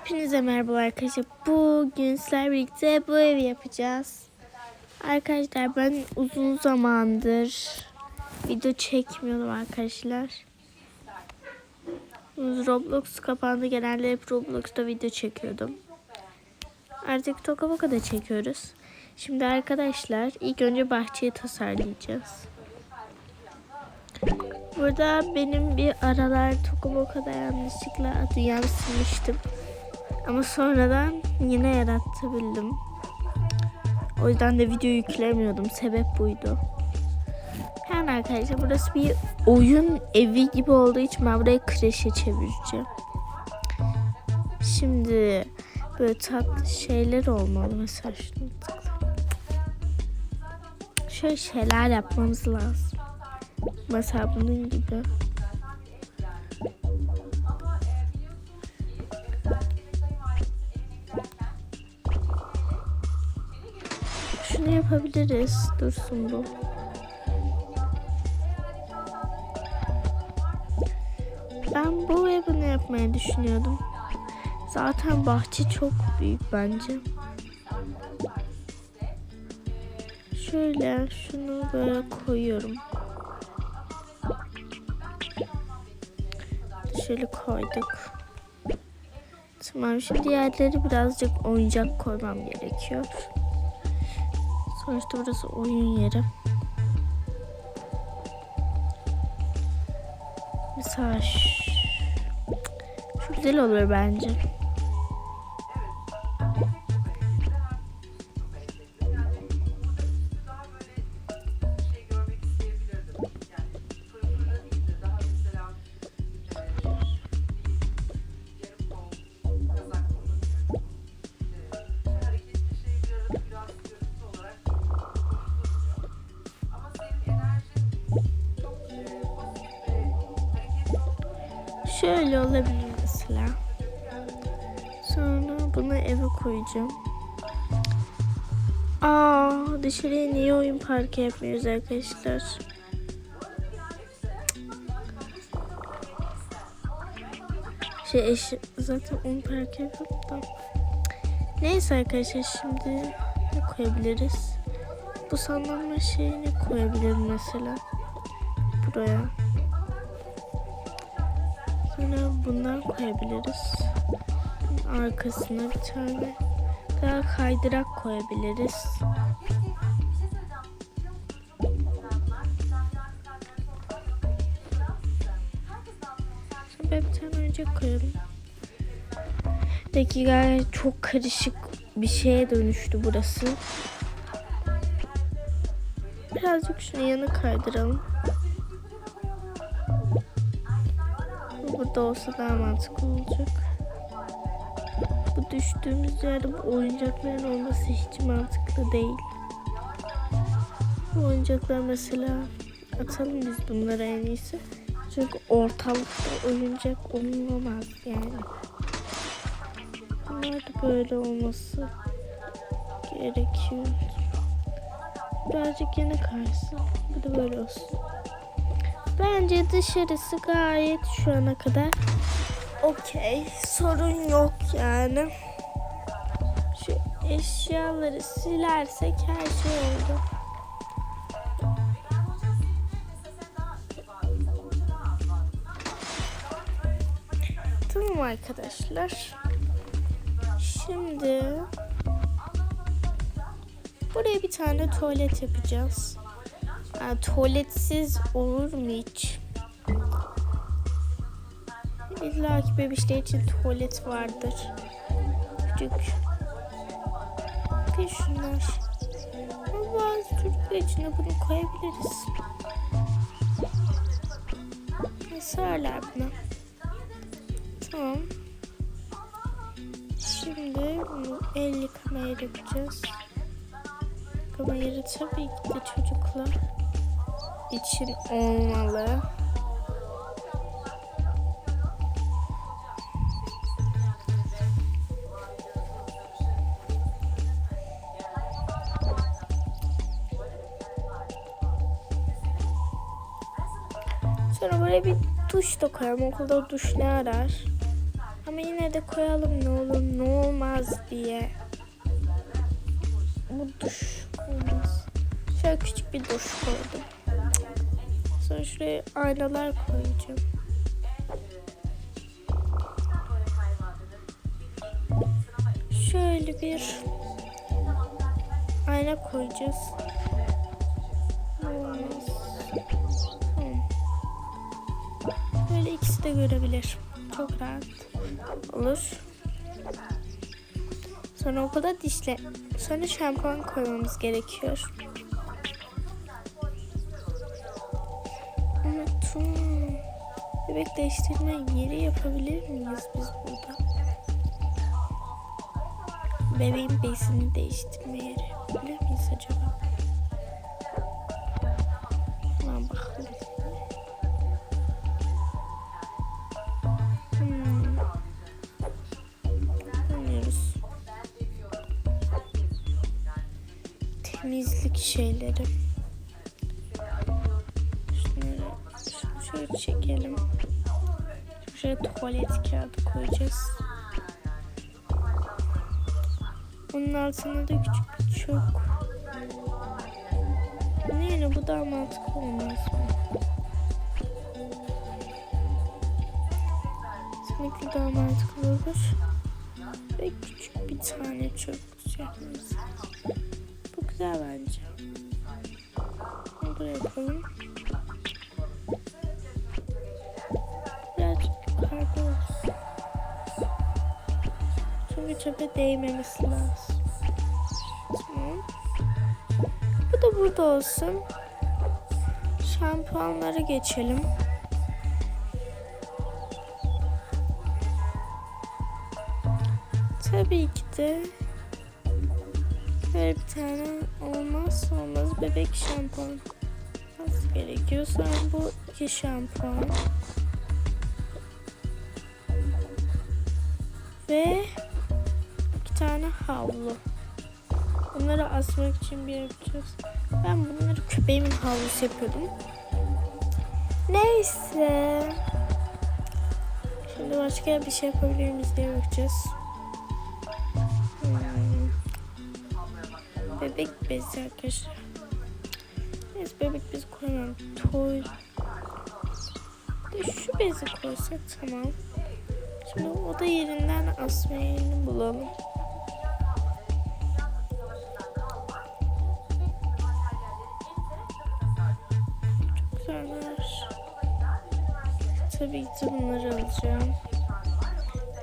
Hepinize merhaba arkadaşlar. Bugün sizlerle birlikte bu evi yapacağız. Arkadaşlar ben uzun zamandır video çekmiyordum arkadaşlar. Roblox kapandı. Genelde hep Roblox'ta video çekiyordum. Artık Tokaboka da çekiyoruz. Şimdi arkadaşlar ilk önce bahçeyi tasarlayacağız. Burada benim bir aralar Tokoboka'da yanlışlıkla dünyamı silmiştim. Ama sonradan yine yaratabildim. O yüzden de video yüklemiyordum. Sebep buydu. Yani arkadaşlar burası bir oyun evi gibi olduğu için ben burayı kreşe çevireceğim. Şimdi böyle tatlı şeyler olmalı. Mesela şunu. Şöyle şeyler yapmamız lazım. Mesela bunun gibi. Yapabiliriz. Dursun bu. Ben bu bunu yapmayı düşünüyordum. Zaten bahçe çok büyük bence. Şöyle şunu böyle koyuyorum. Şöyle koyduk. Tamam şimdi yerleri birazcık oyuncak koymam gerekiyor. Sonuçta burası oyun yeri. Mesela şu, güzel olur bence. Şöyle olabilir mesela. Sonra bunu eve koyacağım. Aa, dışarıya niye oyun parkı yapmıyoruz arkadaşlar? Şey eş, zaten oyun parkı yapıyorduk da. Neyse arkadaşlar şimdi ne koyabiliriz? Bu sallanma şeyini koyabilirim mesela. Buraya. Bundan koyabiliriz. Arkasına bir tane daha kaydırak koyabiliriz. Şimdi bir tane oyuncak koyalım. Dakika çok karışık bir şeye dönüştü burası. Birazcık şunu yana kaydıralım. Burada olsa daha mantıklı olacak. Bu düştüğümüz yerde bu oyuncakların olması hiç mantıklı değil. Bu oyuncaklar mesela atalım biz bunları en iyisi. Çünkü ortalıkta oyuncak olmaz yani. Bunlar da böyle olması gerekiyor. Birazcık yana kaysın. Bu da böyle olsun. Bence dışarısı gayet şu ana kadar okey. Sorun yok yani. Şu eşyaları silersek her şey oldu. Tamam arkadaşlar. Şimdi buraya bir tane tuvalet yapacağız. Yani tuvaletsiz olur mu hiç? İlla ki bebişler için tuvalet vardır. Küçük. Bir şunlar. Ama bazı çocuklar için bunu koyabiliriz. Sığarlar buna. Tamam. Şimdi el yıkama yapacağız. Yıkama yeri tabii ki de çocuklar için olmalı. Sonra buraya bir duş da koyalım. Okulda duş ne arar? Ama yine de koyalım ne olur ne olmaz diye. Bu duş olmaz. Şöyle küçük bir duş koydum. Şuraya aynalar koyacağım. Şöyle bir ayna koyacağız. Böyle ikisi de görebilir. Çok rahat olur. Sonra okulda dişle. Sonra şampuan koymamız gerekiyor. Bebek değiştirme yeri yapabilir miyiz biz burada? Bebeğin bezini değiştirme yeri yapabilir miyiz acaba? Koyacağız. Onun altına da küçük bir çök. Ne yani bu daha mantıklı olmaz mı? Sanki daha mantıklı olur. Ve küçük bir tane çöp yapmamız. Bu güzel bence. Bunu buraya koyalım. Çöpe değmemesi lazım. Bu da burada olsun. Şampuanlara geçelim. Tabii ki de böyle bir tane olmazsa olmaz bebek şampuan nasıl gerekiyor. Sonra bu iki şampuan. Ve tane havlu. Bunları asmak için bir yapacağız. Ben bunları köpeğimin havlusu yapıyordum. Neyse. Şimdi başka bir şey yapabilir miyiz diye bakacağız. Hmm. Bebek bezi arkadaşlar. Neyse bebek bezi koymam. Toy. Şu bezi koysak tamam. Şimdi oda yerinden asma yerini bulalım. Tabii ki bunları alacağım.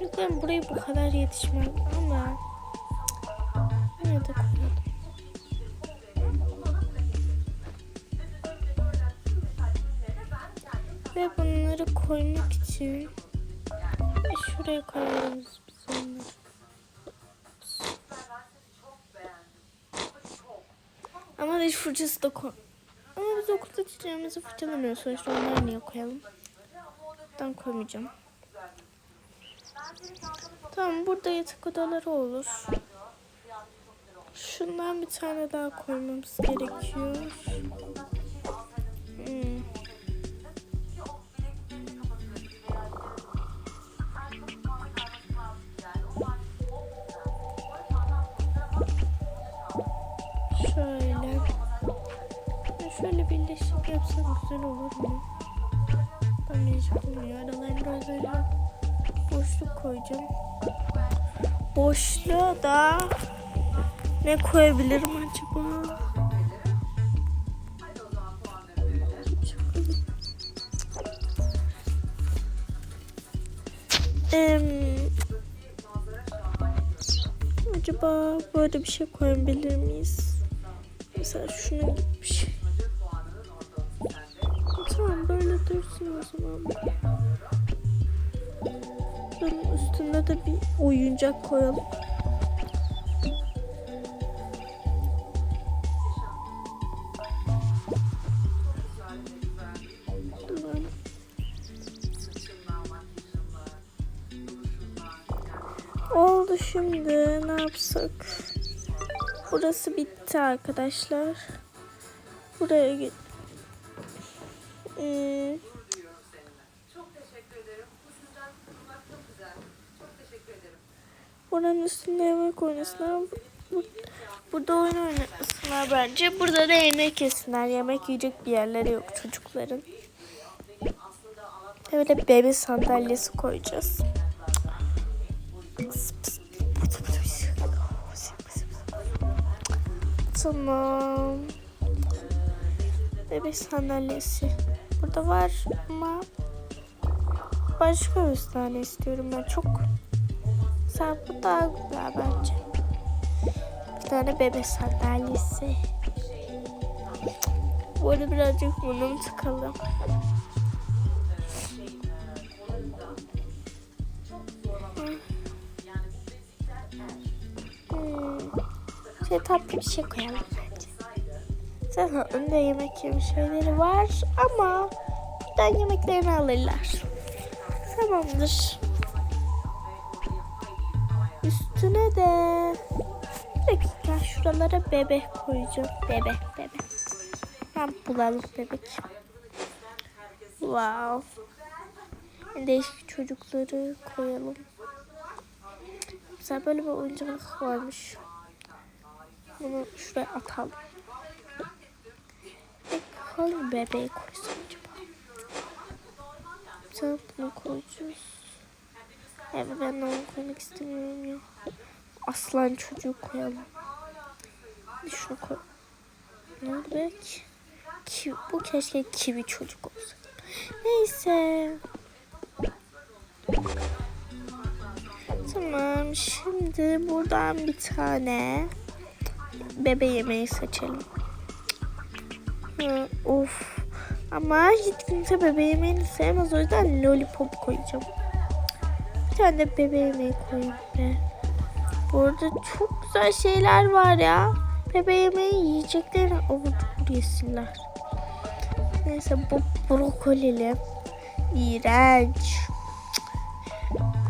Lütfen buraya bu kadar yetişmem ama cık, yine de koyalım. Ve bunları koymak için şuraya koyarız biz onları. Ama diş fırçası da koy. Ama biz okulda dişlerimizi fırçalamıyoruz. Sonuçta onları niye koyalım? Ben koymayacağım. Tamam burada yatak odaları olur. Şundan bir tane daha koymamız gerekiyor. Hmm. Şöyle. Şöyle birleşik yapsam güzel olur mu? Mecburum ya. Aralarına böyle boşluk koyacağım. Boşluğa da ne koyabilirim acaba? Em, acaba böyle bir şey koyabilir miyiz? Mesela şunun gibi dursun o zaman. Bunun üstünde de bir oyuncak koyalım. Oldu şimdi ne yapsak? Burası bitti arkadaşlar. Buraya git. Hmm, Çok teşekkür ederim. Bu sıcak tutmak çok güzel. Oranın üstünde yemek oynasınlar. Bu- Burada oyun oynasınlar bence. Burada da yemek yesinler. Yemek yiyecek bir yerleri yok çocukların. Böyle bebe sandalyesi koyacağız. Tamam. Bebek sandalyesi. Burada var ama başka bir tane istiyorum ben çok. Bu daha güzel bence. Bir tane bebek sandalyesi. Arada birazcık burnum tıkalı. Hmm. Şöyle tatlı bir şey koyalım bence. Zaten önde yemek yeme şeyleri var ama buradan yemeklerini alırlar. Tamamdır. Üstüne de bir şuralara bebek koyacağım. Bebe, bebe. Ben bulalım bebek. Wow. Değişik çocukları koyalım. Mesela böyle bir oyuncak varmış. Bunu şuraya atalım. Bir hangi bebeği koysam acaba? Sen bunu koyacağız. Evet ben onu koymak istemiyorum ya. Aslan çocuğu koyalım. Şunu koy. Ne? Ki- Ki, bu keşke kivi çocuk olsa. Neyse. Tamam şimdi buradan bir tane bebe yemeği seçelim. Hı, of. Ama hiç kimse bebe yemeğini sevmez o yüzden lollipop koyacağım. Bir tane de bebe yemeği koyayım be. Burada çok güzel şeyler var ya. Bebe yemeği yiyeceklerini avur avur yesinler. Neyse bu brokolili. İğrenç.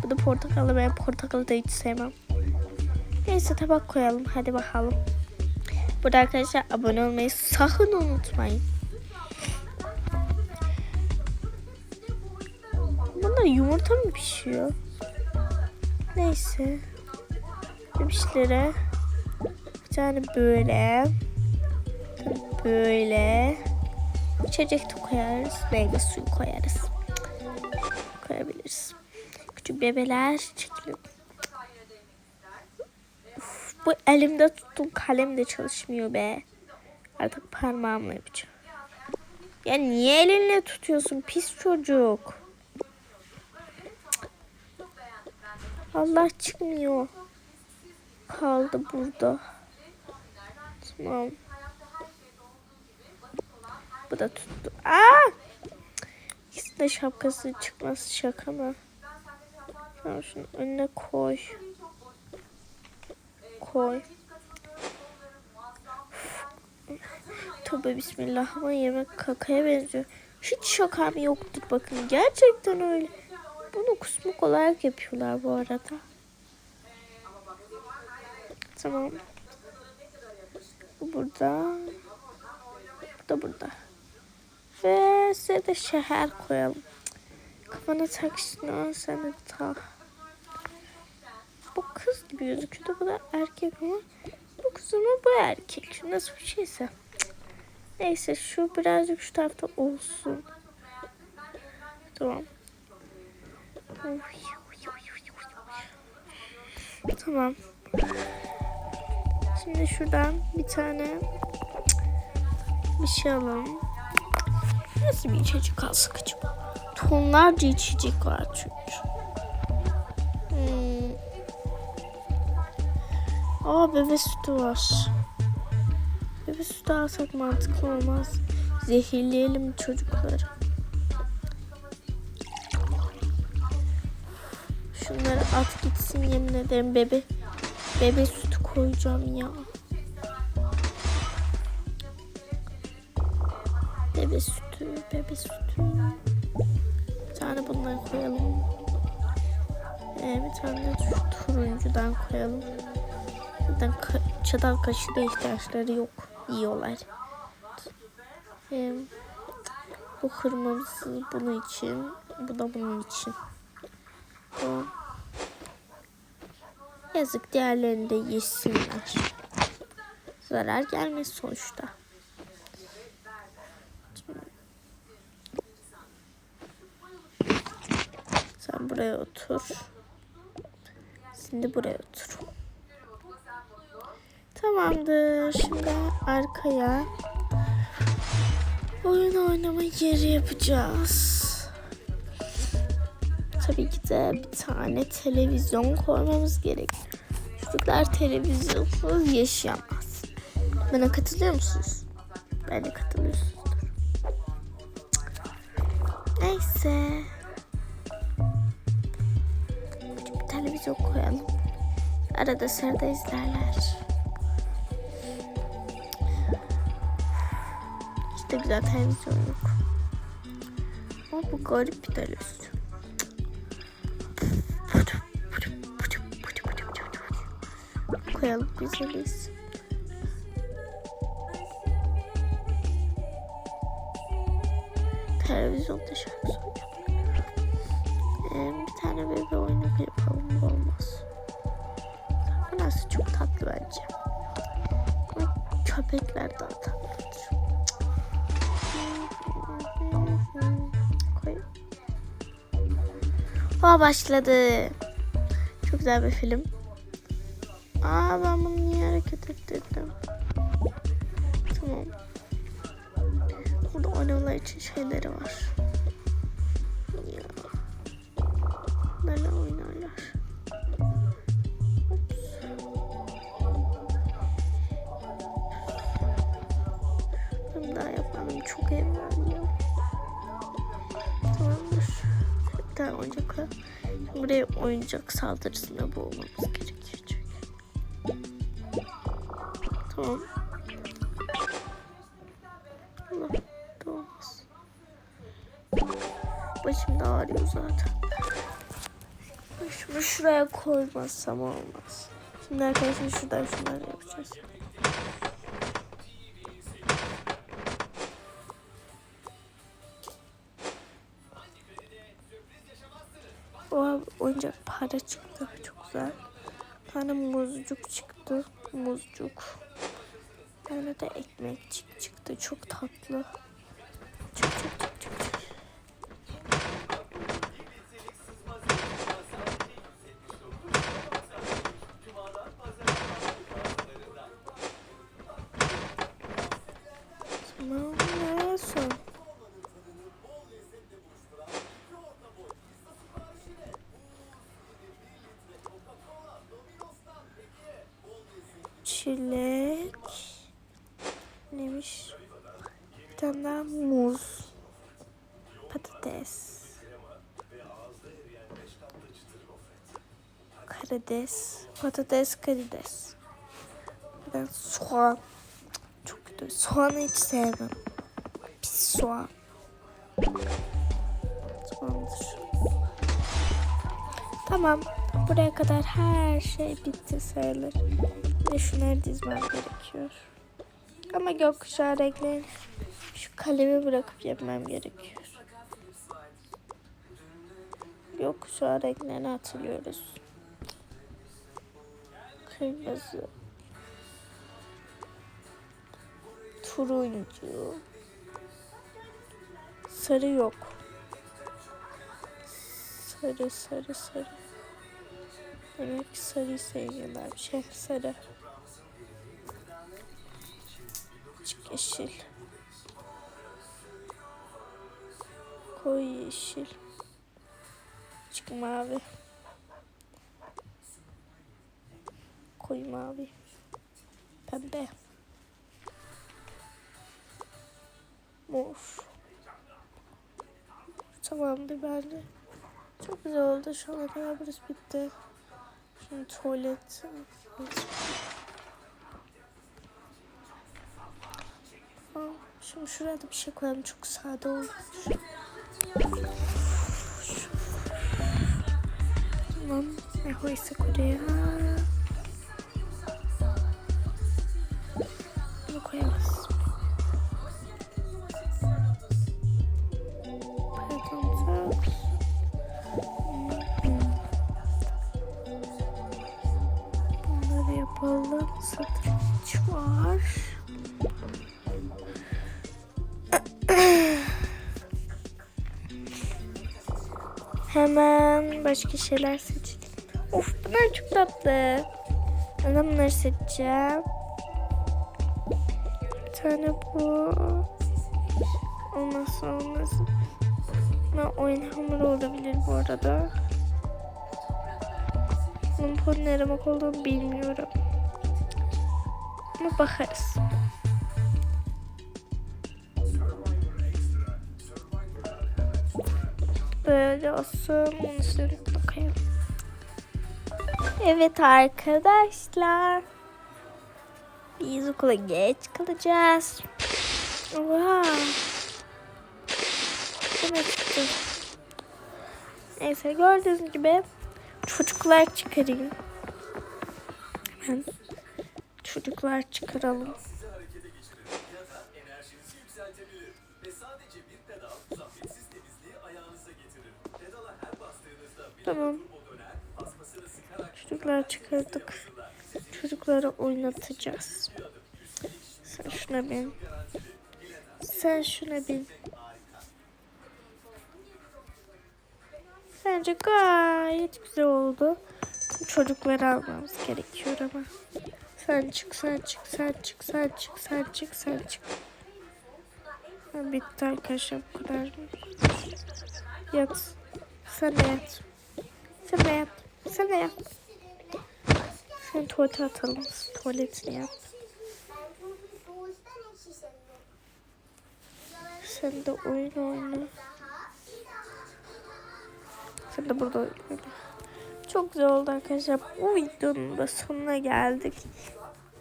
Bu da portakalı. Ben portakalı da hiç sevmem. Neyse tabak koyalım. Hadi bakalım. Burada arkadaşlar abone olmayı sakın unutmayın. Bunda yumurta mı pişiyor? Neyse. Bebişlere bir tane böyle böyle içecek de koyarız. Meyve suyu koyarız. Koyabiliriz. Küçük bebeler çekiliyor. Uf, bu elimde tuttuğum kalem de çalışmıyor be. Artık parmağımla yapacağım. Ya niye elinle tutuyorsun pis çocuk? Allah çıkmıyor. Kaldı burada. Tamam. Bu da tuttu. Aa! İkisi de şapkası çıkması şaka mı? Tamam şunu önüne koy. Koy. Tövbe bismillah ama yemek kakaya benziyor. Hiç şakam yoktur bakın. Gerçekten öyle. Bunu kusmuk olarak yapıyorlar bu arada. Tamam. Bu burada. Bu da burada. Ve size de şeher koyalım. Kafana tak şunu sen de tak. Bu kız gibi gözüküyordu. Bu da erkek ama bu kız ama bu erkek. Nasıl bir şeyse. Neyse şu birazcık şu tarafta olsun. Tamam. Tamam. Şimdi şuradan bir tane bir şey alalım. Nasıl bir içecek alsak acaba? Tonlarca içecek var çünkü. Hmm. Aa bebe sütü var. Bebe sütü alsak mantıklı olmaz. Zehirleyelim çocukları. Şunları at gitsin yemin ederim bebe. Bebe sütü koyacağım ya. Bebe sütü, bebe sütü. Bir tane bundan koyalım. Ee, bir tane de şu turuncudan koyalım. Zaten ka- çatal kaşığı da ihtiyaçları yok. Yiyorlar. Ee, bu kırmızı bunun için. Bu da bunun için. Tamam. Yazık diğerlerini de yesinler. Zarar gelmez sonuçta. Sen buraya otur. Şimdi buraya otur. Tamamdır. Şimdi arkaya oyun oynama yeri yapacağız. Tabii ki de bir tane televizyon koymamız gerek. Çocuklar televizyonsuz yaşayamaz. Bana katılıyor musunuz? Ben de katılıyorsunuzdur. Neyse. Bir televizyon koyalım. Arada sırada izlerler. İşte güzel televizyon yok. Ama bu garip bir televizyon. Koyalım güzeliz. Televizyonda şarkı söyleyeceğim. Ee, bir tane bebe oyunu yapalım bu olmaz. Bu nasıl çok tatlı bence. Ama köpekler daha tatlıdır. Koy. Aa başladı. Çok güzel bir film. Aa ben bunu niye hareket ettirdim? Tamam. Burada oynamalar için şeyleri var. Ya. Böyle oynarlar. Ben daha yapmadım. Çok ev var ya. Tamamdır. Bir tane oyuncak koyalım. Buraya oyuncak saldırısına boğmamız gerekiyor. Tamam. Allah da olmaz. Başım da ağrıyor zaten. Şunu şuraya koymazsam olmaz. Şimdi arkadaşlar şuradan şunları yapacağız. O oyuncak para çıktı. Çok güzel. Bir tane muzcuk çıktı. Muzcuk. Bir tane de ekmekçik çıktı. Çok tatlı. Çok çok çok çok. çok. Çilek. Neymiş? Bir tane daha muz. Patates. Karides. Patates karides. De soğan. Çok kötü. Soğanı hiç sevmem. Pis soğan. Tamamdır. Tamam. Buraya kadar her şey bitti sayılır. Ve şunları dizmem gerekiyor. Ama gökkuşağı renklerini şu kalemi bırakıp yapmam gerekiyor. Gökkuşağı renklerini hatırlıyoruz. Kırmızı. Turuncu. Sarı yok. Sarı sarı sarı. Demek ki sarıyı sevmiyorlar. Bir şey sarı. Yeşil. Koyu yeşil. Açık mavi. Koyu mavi. Pembe. Mor. Tamamdır bence. Çok güzel oldu. Şu ana kadar burası bitti. Şimdi tuvalet. Aa, Şimdi şuraya da bir şey koyalım. Çok sade olmuş. Tamam. Ne koysak oraya? Hemen başka şeyler seçelim. Of bunlar çok tatlı. Ben bunları seçeceğim. Bir tane bu. Ondan sonra ben oyun hamuru olabilir bu arada. Bunun puanı ne demek olduğunu bilmiyorum. Ama bakarız. Bunu sürüp bakayım. Evet arkadaşlar. Biz okula geç kalacağız. Wow. Evet. Neyse gördüğünüz gibi çocuklar çıkarayım. Hemen çocuklar çıkaralım. Tamam. Çocuklar çıkardık. Çocukları oynatacağız. Sen şuna bin. Sen şuna bin. Bence gayet güzel oldu. Çocukları almamız gerekiyor ama. Sen çık, sen çık, sen çık, sen çık, sen çık, sen çık. Bitti arkadaşlar bu kadar. Yat. Sen de yat. Sen de yat. Sen de yat. Sen tuvalete atalım. Tuvaletini yap. Sen de oyun oyna. Sen de burada oyna. Çok güzel oldu arkadaşlar. Bu videonun da sonuna geldik.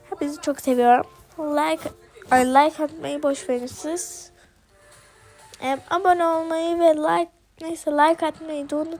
Hepinizi çok seviyorum. Like, ay like atmayı boş verin siz. Em, abone olmayı ve like neyse like atmayı da unutmayın.